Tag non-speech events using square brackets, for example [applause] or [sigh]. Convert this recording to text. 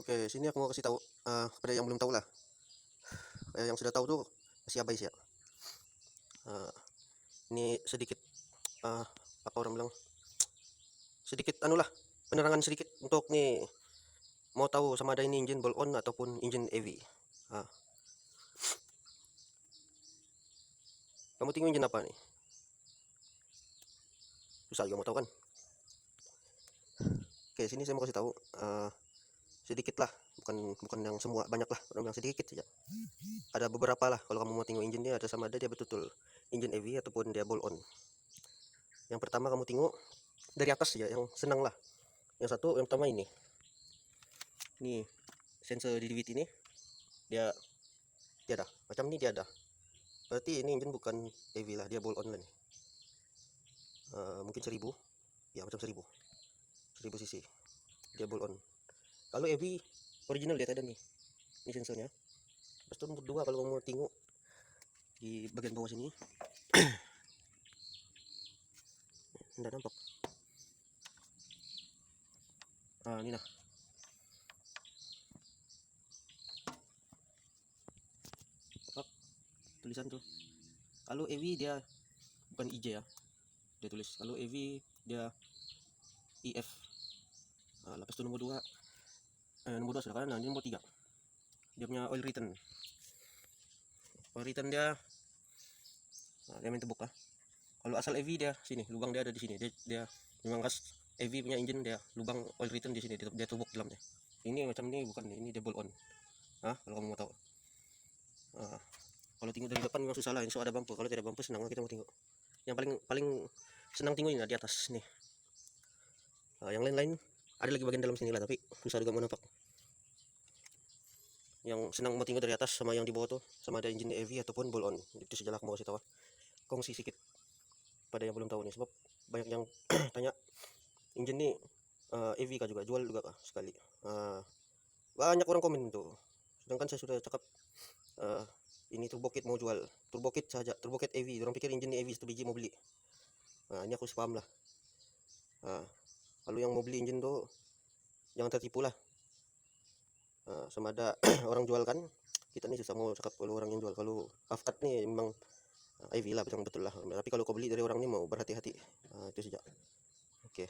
Oke, sini aku mau kasih tahu eh, kepada yang belum tahu lah. Eh, yang sudah tahu tuh masih abai sih ya. Eh, ini sedikit eh, apa orang bilang sedikit anu lah penerangan sedikit untuk nih mau tahu sama ada ini engine ball on ataupun engine EV. Ah. Kamu tinggal engine apa nih? Susah juga mau tahu kan? Oke, sini saya mau kasih tahu eh, sedikit lah, bukan bukan yang semua, banyak lah, orang bilang sedikit saja. Ada beberapa lah kalau kamu mau tengok engine-nya ada sama ada dia betul-betul engine EV ataupun dia ball on. Yang pertama kamu tengok dari atas ya, yang senang lah. Yang satu yang pertama ini. Ini sensor di DVT ini dia dia ada, macam ini dia ada. Berarti ini engine bukan EV lah, dia ball on lah nih. Eh, mungkin 1000 ya macam 1000 1000 cc dia ball on kalau EV original dia ada nih ini sensornya. Lepas itu nomor dua kalau kamu mau tengok di bagian bawah sini. [clears throat] Tidak nampak. Ah ini nah Nampak tulisan tuh. Kalau EV dia bukan IJ ya. Dia tulis. Kalau EV dia IF nah, lepas itu nomor dua eh, nomor dua sudah kan nah ini nomor tiga. Dia punya oil return. Oil return dia nah, dia main tebuk lah. Kalau asal EV dia sini lubang dia ada di sini. Dia, dia memang khas EV punya engine dia lubang oil return di sini dia, dia tebuk dalamnya. Ini macam ini bukan ini double on. Ah kalau kamu mau tahu. Ah, kalau tengok dari depan memang susah lah insya ada bumper. Kalau tidak bumper senang kita mau tengok. Yang paling paling senang tengok ini nah, di atas nih. Ah, yang lain-lain ada lagi bagian dalam sini lah tapi susah juga mau nampak. Yang senang mau tinggal dari atas sama yang di bawah tuh sama ada engine EV ataupun ball on. Itu aku mau kasih tahu ah. kongsi sedikit pada yang belum tahu nih sebab banyak yang [clears throat] tanya engine nih eh, EV kah juga? Jual juga kah sekali? Ah, banyak orang komen tuh. Sedangkan saya sudah cakap eh, ini turbo kit mau jual. Turbo kit saja turbo kit EV orang pikir engine EV satu biji mau beli. Nah, ini aku sepaham lah. Ah, kalau yang mau beli engine tuh jangan tertipu lah Ah, sama ada [coughs] orang jual kan kita nih susah mau cakap kalau orang yang jual. Kalau Kafkat nih memang ah, EV lah betul betul lah. Tapi kalau kau beli dari orang ini mau berhati-hati. Ah, itu saja oke